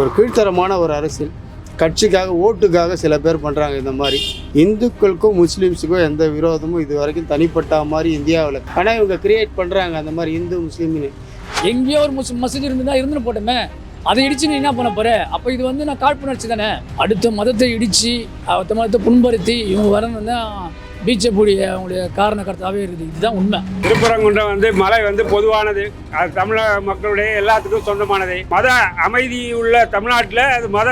ஒரு கீழ்த்தரமான ஒரு அரசியல். கட்சிக்காக ஓட்டுக்காக சில பேர் பண்ணுறாங்க இந்த மாதிரி. இந்துக்களுக்கும் முஸ்லீம்ஸுக்கும் எந்த விரோதமும் இது வரைக்கும் தனிப்பட்ட மாதிரி இந்தியாவில். ஆனால் இவங்க கிரியேட் பண்ணுறாங்க அந்த மாதிரி இந்து முஸ்லீம்னு. எங்கேயோ ஒரு முஸ் மசூதி தான் இருந்துன்னு போட்டோமே. அதை இடிச்சு நீ என்ன பண்ண போற? அப்போ இது வந்து நான் காழ்ப்புணர்ச்சி தானே? அடுத்த மதத்தை இடிச்சு அடுத்த மதத்தை புண்படுத்தி இவங்க வரணும் தான் பீச்சக்கூடிய அவங்களுடைய காரண கருத்தாவே இருக்குது. இதுதான் உண்மை. திருப்பரங்குன்றம் வந்து மலை வந்து பொதுவானது. அது தமிழக மக்களுடைய எல்லாத்துக்கும் சொந்தமானது. மத அமைதி உள்ள தமிழ்நாட்டில் அது மத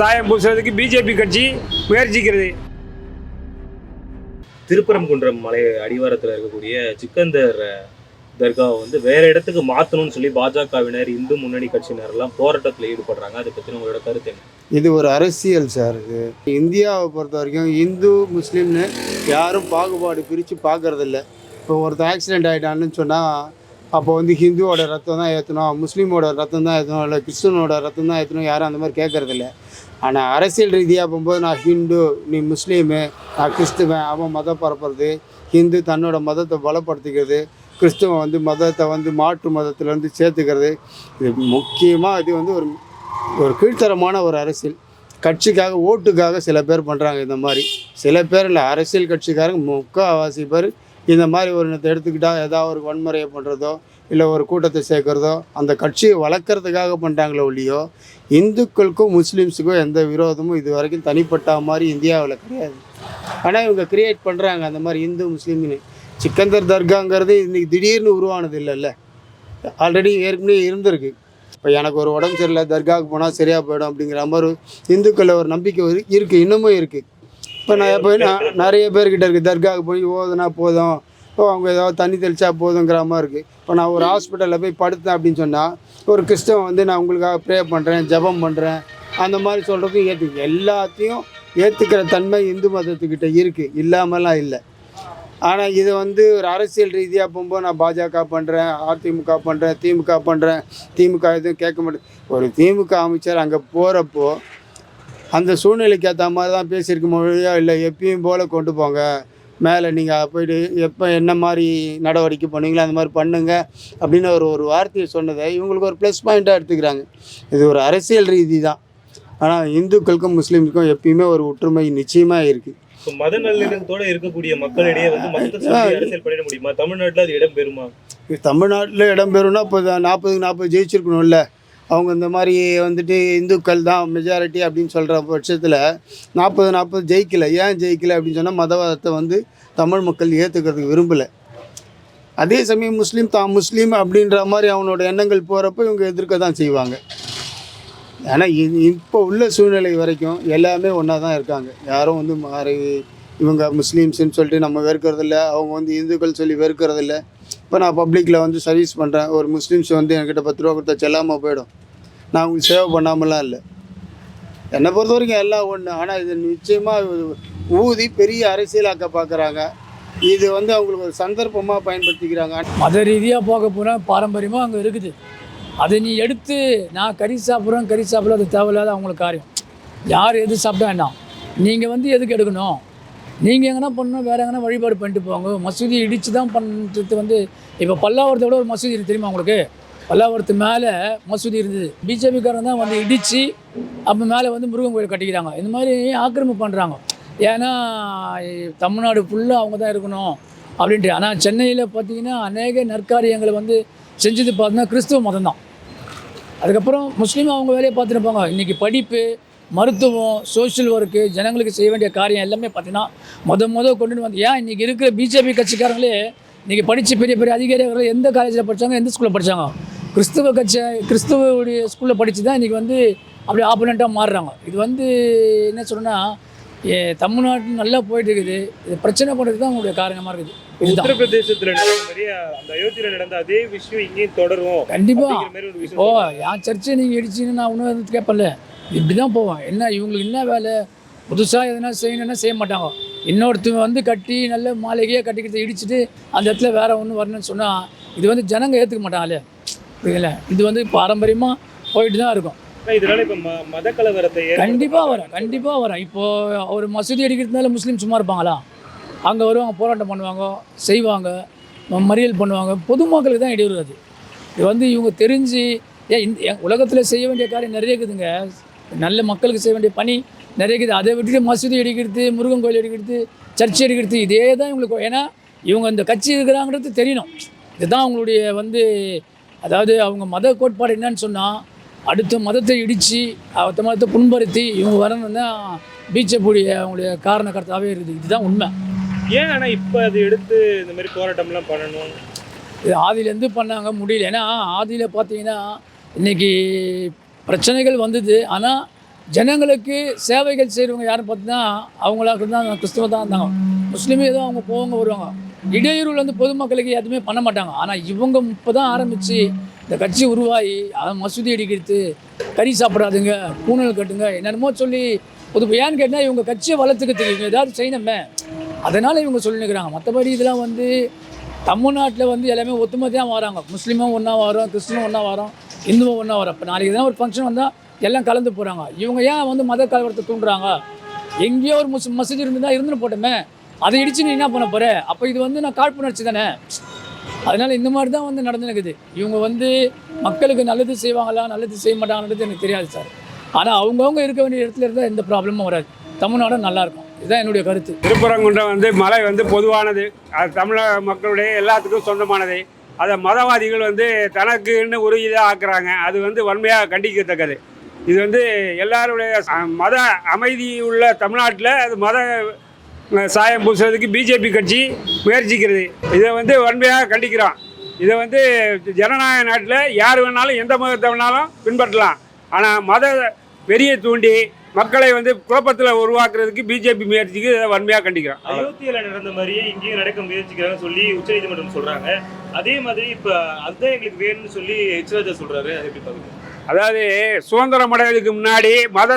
சாயம் பூசுறதுக்கு பிஜேபி கட்சி முயற்சிக்கிறது. திருப்பரங்குன்றம் மலை அடிவாரத்தில் இருக்கக்கூடிய சிக்கந்தர் தர்காவை வந்து வேற இடத்துக்கு மாற்றணும்னு சொல்லி பாஜகவினர் இந்து முன்னணி கட்சியினர் எல்லாம் போராட்டத்தில் ஈடுபடுறாங்க. அதை பற்றி உங்களோட கருத்து என்ன? இது ஒரு அரசியல் சார் இது. இந்தியாவை பொறுத்த வரைக்கும் இந்து முஸ்லீம்னு யாரும் பாகுபாடு பிரித்து பார்க்குறதில்ல இப்போ ஒருத்தர் ஆக்சிடென்ட் ஆகிட்டான்னு சொன்னால் அப்போ வந்து ஹிந்துவோட ரத்தம் தான் ஏற்றணும் முஸ்லீமோட ரத்தம் தான் ஏற்றணும் இல்லை கிறிஸ்டனோட ரத்தம் தான் ஏற்றணும் யாரும் அந்த மாதிரி கேட்கறதில்ல ஆனால் அரசியல் ரீதியாக போகும்போது நான் ஹிந்து நீ முஸ்லீமு நான் கிறிஸ்துவன் அவன் மதம் பரப்புறது ஹிந்து தன்னோட மதத்தை பலப்படுத்திக்கிறது கிறிஸ்துவன் வந்து மதத்தை வந்து மாற்று மதத்தில் வந்து சேர்த்துக்கிறது. இது முக்கியமாக இது வந்து ஒரு ஒரு கீழ்த்தரமான ஒரு அரசியல். கட்சிக்காக ஓட்டுக்காக சில பேர் பண்ணுறாங்க இந்த மாதிரி. சில பேர் இல்லை அரசியல் கட்சிக்காரங்க முக்கால்வாசி பேர் இந்த மாதிரி ஒரு இடத்தை எடுத்துக்கிட்டால் ஏதாவது ஒரு வன்முறையை பண்ணுறதோ இல்லை ஒரு கூட்டத்தை சேர்க்குறதோ அந்த கட்சியை வளர்க்குறதுக்காக பண்ணுறாங்களோ ஒழியோ இந்துக்களுக்கும் முஸ்லீம்ஸுக்கும் எந்த விரோதமும் இது வரைக்கும் தனிப்பட்ட மாதிரி இந்தியாவில் கிடையாது. ஆனால் இவங்க கிரியேட் பண்ணுறாங்க அந்த மாதிரி இந்து முஸ்லீம்னு. சிக்கந்தர் தர்காங்கிறது இன்னைக்கு திடீர்னு உருவானது இல்லைல்ல. ஆல்ரெடி ஏற்கனவே இருந்திருக்கு. இப்போ எனக்கு ஒரு உடம்பு சரியில்லை தர்காவுக்கு போனால் சரியாக போயிடும் அப்படிங்கிற மாதிரி ஒரு இந்துக்களில் ஒரு நம்பிக்கை ஒரு இருக்குது இன்னமும் இருக்குது இப்போ நான் எப்போ நான் நிறைய பேர்கிட்ட இருக்குது தர்காவுக்கு போய் ஓதுனா போதும் ஓ அவங்க ஏதாவது தண்ணி தெளிச்சா போதுங்கிற மாதிரி இருக்குது இப்போ நான் ஒரு ஹாஸ்பிட்டலில் போய் படுத்தேன் அப்படின்னு சொன்னால் ஒரு கிறிஸ்தவன் வந்து நான் உங்களுக்காக ப்ரே பண்ணுறேன் ஜெபம் பண்ணுறேன் அந்த மாதிரி சொல்கிறதுக்கும் ஏற்றுக்கு எல்லாத்தையும் ஏற்றுக்கிற தன்மை இந்து மதத்துக்கிட்ட இருக்குது இல்லாமலாம் இல்லை. ஆனால் இது வந்து ஒரு அரசியல் ரீதியாக போகும்போது நான் பாஜக பண்ணுறேன் அதிமுக பண்ணுறேன் திமுக பண்ணுறேன் திமுக எதுவும் கேட்க மாட்டேன். ஒரு திமுக அமைச்சர் அங்கே போகிறப்போ அந்த சூழ்நிலைக்கு ஏற்ற மாதிரி தான் பேசியிருக்க மொழியோ இல்லை எப்பயும் போல் கொண்டு போங்க. மேலே நீங்கள் போயிட்டு எப்போ என்ன மாதிரி நடவடிக்கை பண்ணுவீங்களோ அந்த மாதிரி பண்ணுங்க அப்படின்னு ஒரு ஒரு வார்த்தையை சொன்னதை இவங்களுக்கு ஒரு ப்ளஸ் பாயிண்ட்டாக எடுத்துக்கிறாங்க. இது ஒரு அரசியல் ரீதி தான். ஆனால் இந்துக்களுக்கும் முஸ்லீம்களுக்கும் எப்பயுமே ஒரு ஒற்றுமை நிச்சயமாக இருக்குது மத நல்லிணக்கத்தோட இருக்கக்கூடிய மக்களிடையே வந்து மதத்தை அரசியல் பண்ணிட முடியுமா? தமிழ்நாட்டில் அது இடம் பெறுமா? தமிழ்நாட்டில் தமிழ்நாட்டில் இடம்பெறும்னா இப்போ நாற்பதுக்கு நாற்பது ஜெயிச்சிருக்கணும்ல. அவங்க இந்த மாதிரி வந்துட்டு இந்துக்கள் தான் மெஜாரிட்டி அப்படின்னு சொல்கிற பட்சத்தில் நாற்பது நாற்பது ஜெயிக்கலை. ஏன் ஜெயிக்கலை அப்படின்னு சொன்னால் மதவாதத்தை வந்து தமிழ் மக்கள் ஏற்றுக்கிறதுக்கு விரும்பலை. அதே சமயம் முஸ்லீம் தான் முஸ்லீம் அப்படின்ற மாதிரி அவனோட எண்ணங்கள் போகிறப்ப இவங்க எதிர்க்க தான் செய்வாங்க. ஆனால் இது இப்போ உள்ள சூழ்நிலை வரைக்கும் எல்லாமே ஒன்றா தான் இருக்காங்க. யாரும் வந்து மாறி இவங்க முஸ்லீம்ஸ்ன்னு சொல்லிட்டு நம்ம வெறுக்கிறதில்ல அவங்க வந்து இந்துக்கள் சொல்லி வெறுக்கிறதில்ல. இப்போ நான் பப்ளிக்கில் வந்து சர்வீஸ் பண்ணுறேன் ஒரு முஸ்லீம்ஸ் வந்து என்கிட்ட பத்து ரூபா கொடுத்தா செல்லாமல் போயிடும். நான் உங்களுக்கு சேவை பண்ணாமலாம் இல்லை. என்னை பொறுத்த வரைக்கும் எல்லாம் ஒன்று ஆனால் இது நிச்சயமாக ஊதி பெரிய அரசியலாக்க பார்க்குறாங்க இது வந்து அவங்களுக்கு ஒரு சந்தர்ப்பமாக பயன்படுத்திக்கிறாங்க. மத ரீதியாக போக போனால் பாரம்பரியமாக அங்கே இருக்குது. அதை நீ எடுத்து நான் கறி சாப்பிட்றேன் கறி சாப்பிடல அது தேவையில்லாத அவங்களுக்கு காரியம். யார் எது சாப்பிட்டா என்ன? நீங்கள் வந்து எதுக்கு எடுக்கணும்? நீங்கள் எங்கன்னா பண்ணணும் வேறு எங்கன்னா வழிபாடு பண்ணிட்டு போங்க. மசூதி இடித்து தான் பண்ணுறது வந்து இப்போ பல்லாவரத்தை விட ஒரு மசூதி இருக்குது தெரியுமா உங்களுக்கு? பல்லாவரத்து மேலே மசூதி இருந்தது. பிஜேபிக்காரங்க தான் வந்து இடித்து அப்போ மேலே வந்து முருகன் கோயில் கட்டிக்கிறாங்க. இந்த மாதிரி ஆக்கிரமிப்பு பண்ணுறாங்க ஏன்னா தமிழ்நாடு ஃபுல்லாக அவங்க தான் இருக்கணும் அப்படின்ட்டு. ஆனால் சென்னையில் பார்த்தீங்கன்னா அநேக நற்காரியங்களை வந்து செஞ்சது பார்த்தீங்கன்னா கிறிஸ்துவ மதம் தான் அதுக்கப்புறம் முஸ்லீம் அவங்க வேலையை பார்த்துருப்பாங்க இன்றைக்கி படிப்பு மருத்துவம் சோஷியல் ஒர்க்கு ஜனங்களுக்கு செய்ய வேண்டிய காரியம் எல்லாமே பார்த்தீங்கன்னா முத முத கொண்டு வந்து ஏன் இன்றைக்கி இருக்கிற பிஜேபி கட்சிக்காரங்களே இன்றைக்கி படித்து பெரிய பெரிய அதிகாரிகள் எந்த காலேஜில் படித்தாங்க எந்த ஸ்கூலில் படித்தாங்க கிறிஸ்துவ கட்சி கிறிஸ்துவடைய ஸ்கூலில் படித்து தான் இன்றைக்கி வந்து அப்படி ஆப்போனண்ட்டாக மாறுறாங்க. இது வந்து என்ன சொல்லணும்னா ஏ தமிழ்நாட்டு நல்லா போயிட்டு இருக்குது. இது பிரச்சனை பண்ணுறதுக்கு தான் உங்களுடைய காரணமாக இருக்குது. உத்தரப்பிரதேசத்துல அந்த அயோத்தியில நடந்த அதே விஷயம் இங்கேயும் தொடரும் விஷயம் ஓ. என் சர்ச்சை நீங்கள் இடிச்சின்னு நான் ஒன்றும் வந்து கேட்பல இப்படி தான் போவேன். என்ன இவங்களுக்கு என்ன வேலை? புதுசாக எதனா செய்யணும்னா செய்ய மாட்டாங்க. இன்னொருத்தவங்க வந்து கட்டி நல்ல மாளிகையாக கட்டிக்கிட்டு இடிச்சிட்டு அந்த இடத்துல வேற ஒன்று வரணும்னு சொன்னால் இது வந்து ஜனங்க ஏற்றுக்க மாட்டாங்களே புரியல இது வந்து பாரம்பரியமாக போயிட்டு தான் இருக்கும் இதனால இப்ப மத கலவரத்தை கண்டிப்பாக வரும். கண்டிப்பாக வரும். இப்போது ஒரு மசூதி அடிக்கிறதுனால முஸ்லீம் சும்மா இருப்பாங்களா? அங்கே வருவாங்க போராட்டம் பண்ணுவாங்க செய்வாங்க மறியல் பண்ணுவாங்க. பொதுமக்களுக்கு தான் இடையூறு அது. இது வந்து இவங்க தெரிஞ்சு ஏன் இந்த உலகத்தில் செய்ய வேண்டிய காரியம் நிறைய இருக்குதுங்க நல்ல மக்களுக்கு செய்ய வேண்டிய பணி நிறைய இருக்குது அதை விட்டுட்டு மசூதி அடிக்கிறது முருகன் கோயில் அடிக்கிறது சர்ச்சை அடிக்கிறது இதே தான் இவங்களுக்கு. ஏன்னா இவங்க இந்த கட்சி இருக்கிறாங்கிறது தெரியணும். இதுதான் அவங்களுடைய வந்து அதாவது அவங்க மத கோட்பாடு என்னன்னு சொன்னால் அடுத்த மதத்தை இடித்து அடுத்த மதத்தை புண்படுத்தி இவங்க வரணும் தான் பிஜேபியுடைய அவங்களுடைய காரணக்கர்த்தாவே இருக்குது. இதுதான் உண்மை. ஏன் ஆனால் இப்போ அது எடுத்து இந்த மாதிரி போராட்டம்லாம் பண்ணணும்? இது ஆதியிலேருந்து பண்ணாங்க முடியல. ஏன்னா ஆதியில் பார்த்தீங்கன்னா இன்றைக்கி பிரச்சனைகள் வந்தது. ஆனால் ஜனங்களுக்கு சேவைகள் செய்கிறவங்க யாரும் பார்த்தீங்கன்னா அவங்களாக இருந்தால் கிறிஸ்துவ தான் இருந்தாங்க. முஸ்லீமே தான் அவங்க போவாங்க வருவாங்க. இடையூறுல வந்து பொதுமக்களுக்கு எதுவுமே பண்ண மாட்டாங்க. ஆனால் இவங்க இப்போ தான் ஆரம்பித்து இந்த கட்சி உருவாகி அதை மசூதி அடிக்கிறது கறி சாப்பிடாதுங்க பூனல் கட்டுங்க என்னென்னமோ சொல்லி பொது ஏன்னு கேட்டால் இவங்க கட்சியை வளர்த்துக்கிறதுக்கு இவங்க ஏதாவது செய்யணுமே. அதனால் இவங்க சொல்லினுக்கிறாங்க. மற்றபடி இதெல்லாம் வந்து தமிழ்நாட்டில் வந்து எல்லாமே ஒத்துமதியாக வராங்க முஸ்லீமும் ஒன்றா வரோம் கிறிஸ்டினும் ஒன்றா வரோம் இந்துவும் ஒன்றா வரோம். இப்போ நாளைக்கு தான் ஒரு ஃபங்க்ஷன் வந்தால் எல்லாம் கலந்து போகிறாங்க இவங்க ஏன் வந்து மத கலவரத்தை தூண்டுறாங்க? எங்கேயோ ஒரு முஸ் மசூதி இருந்து தான் இருந்துன்னு போட்டோமே அதை இடிச்சு நீ என்ன பண்ண போகிற அப்போ இது வந்து நான் காழ்ப்புணர்ச்சி தானே? அதனால் இந்த மாதிரி தான் வந்து நடந்துனுக்குது. இவங்க வந்து மக்களுக்கு நல்லது செய்வாங்களா நல்லது செய்ய மாட்டாங்கன்றது எனக்கு தெரியாது சார். ஆனால் அவங்கவுங்க இருக்க வேண்டிய இடத்துல இருந்தால் எந்த ப்ராப்ளமும் வராது. தமிழ்நாடும் நல்லாயிருக்கும் இதுதான் என்னுடைய கருத்து. திருப்பரங்குன்றம் வந்து மலை வந்து பொதுவானது. அது தமிழக மக்களுடைய எல்லாத்துக்கும் சொந்தமானது. அதை மதவாதிகள் வந்து தனக்குன்னு ஒரு இதாக ஆக்குறாங்க. அது வந்து வன்மையாக கண்டிக்கத்தக்கது. இது வந்து எல்லாருடைய மத அமைதி உள்ள தமிழ்நாட்டில் அது மத சாயம் பூசுறதுக்கு பிஜேபி கட்சி முயற்சிக்கிறது. இதை வந்து வன்மையாக கண்டிக்கிறோம் இதை வந்து ஜனநாயக நாட்டில் யார் வேணாலும் எந்த மதத்தை வேணாலும் பின்பற்றலாம். ஆனால் மத வெறியை தூண்டி மக்களை வந்து குழப்பத்தில் உருவாக்குறதுக்கு பிஜேபி முயற்சிக்கு வன்மையாக கண்டிக்கிறோம் அயோத்தியில நடந்த மாதிரியே இங்கேயும் நடக்க முயற்சிக்கிறாங்க சொல்லி உச்சநீதிமன்றம் சொல்றாங்க. அதே மாதிரி இப்ப அதுதான் எங்களுக்கு வேணும்னு சொல்லி எச்ராஜா சொல்றாரு. அது எப்படி பாக்குறீங்க அதாவது சுதந்திரம் அடைவதற்கு முன்னாடி மத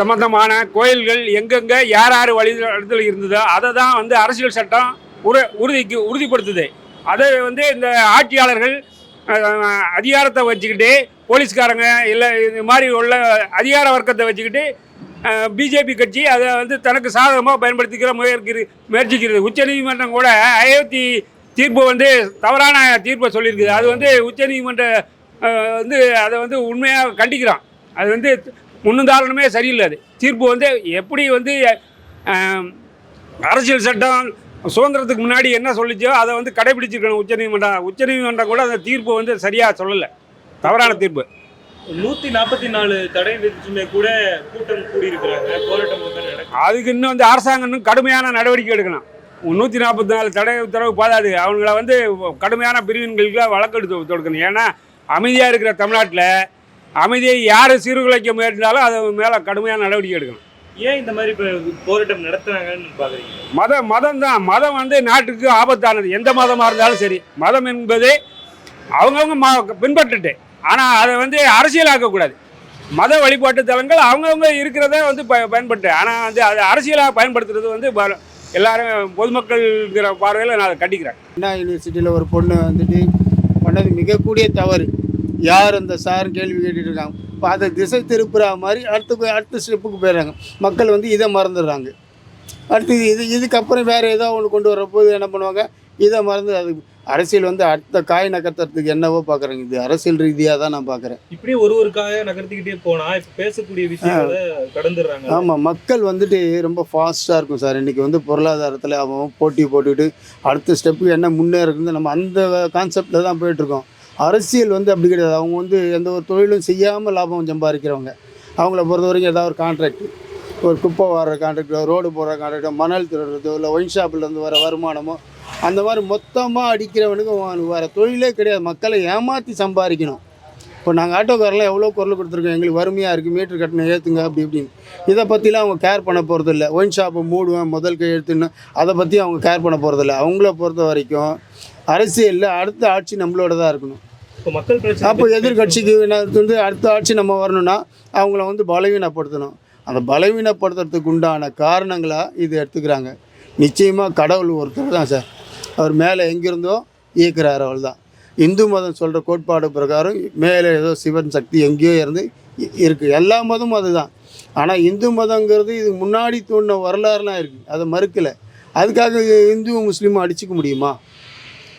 சம்பந்தமான கோயில்கள் எங்கெங்க யார் யார் வழி இடத்துல இருந்ததோ அதை தான் வந்து அரசியல் சட்டம் உறு உறுதிக்கு உறுதிப்படுத்துது. அதை வந்து இந்த ஆட்சியாளர்கள் அதிகாரத்தை வச்சுக்கிட்டு போலீஸ்காரங்க இல்லை இது மாதிரி உள்ள அதிகார வர்க்கத்தை வச்சுக்கிட்டு பிஜேபி கட்சி அதை வந்து தனக்கு சாதகமாக பயன்படுத்திக்கிற முயற்சி முயற்சிக்கிறது. உச்சநீதிமன்றம் கூட அயோத்தி தீர்ப்பு வந்து தவறான தீர்ப்பை சொல்லியிருக்குது. அது வந்து உச்சநீதிமன்ற வந்து அதை வந்து உண்மையாக கண்டிக்கிறான். அது வந்து முன்னுதாரணமே சரியில்லை அது. தீர்ப்பு வந்து எப்படி வந்து அரசியல் சட்டம் சுதந்திரத்துக்கு முன்னாடி என்ன சொல்லிச்சோ அதை வந்து கடைபிடிச்சிருக்கணும் உச்சநீதிமன்றம் உச்சநீதிமன்றம் கூட அந்த தீர்ப்பு வந்து சரியாக சொல்லலை. தவறான தீர்ப்பு. நூத்தி நாற்பத்தி நாலு தடை விதிச்சுமே கூட கூட்டம் கூடி இருக்கிறாங்க போராட்டம் அதுக்கு இன்னும் வந்து அரசாங்கம் இன்னும் கடுமையான நடவடிக்கை எடுக்கணும். நூற்றி நாற்பத்தி நாலு தடை உத்தரவு போதாது. அவங்கள வந்து கடுமையான பிரிவின்களுக்கு வழக்கெடுத்து தொடுக்கணும். ஏன்னா அமைதியாக இருக்கிற தமிழ்நாட்டில் அமைதியை யார் சீர்குலைக்க முயற்சினாலும் அது மேலே கடுமையான நடவடிக்கை எடுக்கணும். ஏன் இந்த மாதிரி இப்ப போராட்டம் நடத்துறாங்கன்னு பாக்குறீங்க? மதம் மதம் தான் மதம் வந்து நாட்டுக்கு ஆபத்தானது. எந்த மதமாக இருந்தாலும் சரி. மதம் என்பது அவங்கவுங்க ம பின்பற்றுட்டு ஆனால் அதை வந்து அரசியலாக்கக்கூடாது. மத வழிபாட்டு தலங்கள் அவங்கவுங்க இருக்கிறத வந்து ப பயன்பட்டு ஆனால் வந்து அதை அரசியலாக பயன்படுத்துறது வந்து ப- எல்லாரும் பொதுமக்கள்ங்கிற பார்வையில் நான் அதை கண்டிக்கிறேன். அண்ணா யூனிவர்சிட்டியில் ஒரு பொண்ணு வந்துட்டு பண்ணது மிகக்கூடிய தவறு. யார் அந்த சார் கேள்வி கேட்டுட்டு இருக்காங்க இப்போ அதை திசை திருப்புற மாதிரி அடுத்து அடுத்த ஸ்டெப்புக்கு போயிடுறாங்க. மக்கள் வந்து இதை மறந்துடுறாங்க. அடுத்து இது இதுக்கப்புறம் வேறு ஏதோ ஒன்று கொண்டு வரப்போது என்ன பண்ணுவாங்க? இதை மறந்து அது அரசியல் வந்து அடுத்த காய் நகர்த்துறதுக்கு என்னவோ பார்க்குறாங்க. இது அரசியல் ரீதியாக தான் நான் பார்க்குறேன். இப்படியே ஒரு ஒரு காய நகர்த்திக்கிட்டே போனா இப்ப பேசக்கூடிய விஷயங்களை கடந்துடுறாங்க. ஆமாம் மக்கள் வந்துட்டு ரொம்ப ஃபாஸ்ட்டாக இருக்கும் சார். இன்றைக்கி வந்து பொருளாதாரத்தில் அவன் போட்டி போட்டுக்கிட்டு அடுத்த ஸ்டெப்புக்கு என்ன முன்னேறது நம்ம அந்த கான்செப்டில் தான் போயிட்டுருக்கோம். அரசியல் வந்து அப்படி கிடையாது. அவங்க வந்து எந்த ஒரு தொழிலும் செய்யாமல் லாபம் சம்பாதிக்கிறவங்க. அவங்கள பொறுத்த வரைக்கும் ஏதாவது ஒரு கான்ட்ராக்ட் ஒரு குப்பை வாடுற கான்ட்ராக்டோ ரோடு போடுற கான்ட்ராக்டோ மணல் திருடுறதோ இல்லை ஒயின் ஷாப்லேருந்து வர வருமானமோ அந்த மாதிரி மொத்தமாக அடிக்கிறவனுக்கு வேறு தொழிலே கிடையாது. மக்களை ஏமாற்றி சம்பாதிக்கணும். இப்போ நாங்கள் ஆட்டோக்காரெலாம் எவ்வளோ குரல் கொடுத்துருக்கோம். எங்களுக்கு வறுமையாக இருக்குது மீட்டர் கட்டணம் ஏற்றுங்க அப்படி இப்படின்னு. இதை பற்றிலாம் அவங்க கேர் பண்ண போகிறது இல்லை ஒயின் ஷாப்பை மூடுவேன் முதல் கையெழுத்துன்னு அதை பற்றி அவங்க கேர் பண்ண போகிறது இல்லை அவங்கள பொறுத்த வரைக்கும் அரசியலில் அடுத்த ஆட்சி நம்மளோட தான் இருக்கணும். அப்போ எதிர்கட்சிக்கு என்ன வந்து அடுத்த ஆட்சி நம்ம வரணும்னா அவங்கள வந்து பலவீனப்படுத்தணும். அந்த பலவீனப்படுத்துறதுக்கு உண்டான காரணங்களாக இது எடுத்துக்கிறாங்க. நிச்சயமாக கடவுள் ஒருத்தர் தான் சார். அவர் மேலே எங்கிருந்தோ இயக்குறார் அவள் தான் இந்து மதம் சொல்கிற கோட்பாடு பிரகாரம் மேலே ஏதோ சிவன் சக்தி எங்கேயோ இருந்து இருக்குது எல்லா மதமும் அதுதான். ஆனால் இந்து மதங்கிறது இது முன்னாடி தோணின வரலாறுலாம் இருக்குது அதை மறுக்கலை. அதுக்காக இந்து முஸ்லீமும் அடிச்சுக்க முடியுமா?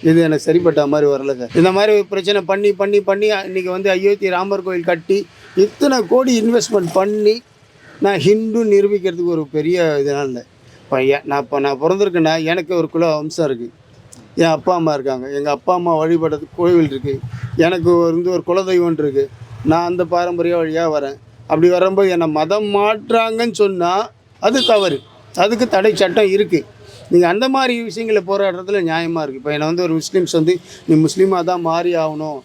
இது எனக்கு சரிப்பட்ட மாதிரி வரல சார். இந்த மாதிரி பிரச்சனை பண்ணி பண்ணி பண்ணி இன்றைக்கி வந்து அயோத்தி ராமர் கோயில் கட்டி இத்தனை கோடி இன்வெஸ்ட்மெண்ட் பண்ணி நான் ஹிந்து நிரூபிக்கிறதுக்கு ஒரு பெரிய இதனால் இல்லை. பையன். நான் இப்போ நான் பிறந்திருக்கேன்னா எனக்கு ஒரு குல வம்சம் இருக்குது என் அப்பா அம்மா இருக்காங்க. எங்கள் அப்பா அம்மா வழிபடுறது கோவில் இருக்குது எனக்கு வந்து ஒரு குலதெய்வம் இருக்குது நான் அந்த பாரம்பரிய வழியாக வரேன். அப்படி வரும்போது என்னை மதம் மாற்றாங்கன்னு சொன்னால் அது தவறு. அதுக்கு தடை சட்டம் இருக்குது நீங்கள் அந்த மாதிரி விஷயங்களை போராடுறதுல நியாயமாக இருக்குது இப்போ என்னை வந்து ஒரு முஸ்லீம்ஸ் வந்து நீ முஸ்லீமாக தான் மாறி ஆகணும்.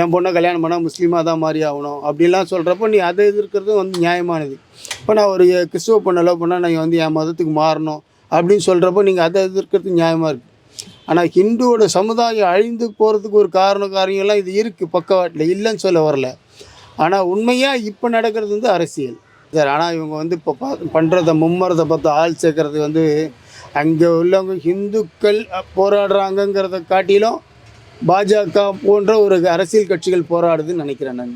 என் பொண்ணை கல்யாணம் பண்ணால் முஸ்லீமாக தான் மாறி ஆகணும் அப்படிலாம் சொல்கிறப்போ நீ அதை எதிர்க்கிறதும் வந்து நியாயமானது. இப்போ நான் ஒரு கிறிஸ்துவ பொண்ணை லவ் பண்ணால் நீங்கள் வந்து என் மதத்துக்கு மாறணும் அப்படின்னு சொல்கிறப்போ நீங்கள் அதை எதிர்க்கிறது நியாயமாக இருக்குது ஆனால் ஹிந்துவோட சமுதாயம் அழிந்து போகிறதுக்கு ஒரு காரண காரியம்லாம் இது இருக்குது பக்கவாட்டில் இல்லைன்னு சொல்ல வரல. ஆனால் உண்மையாக இப்போ நடக்கிறது வந்து அரசியல். சார் ஆனால் இவங்க வந்து இப்போ பா பண்ணுறத மும்மரத்தை பார்த்து ஆள் சேர்க்கறது வந்து அங்கே உள்ளவங்க ஹிந்துக்கள் போராடுறாங்கங்கிறத காட்டிலும் பாஜக போன்ற ஒரு அரசியல் கட்சிகள் போராடுதுன்னு நினைக்கிறேன் நான்.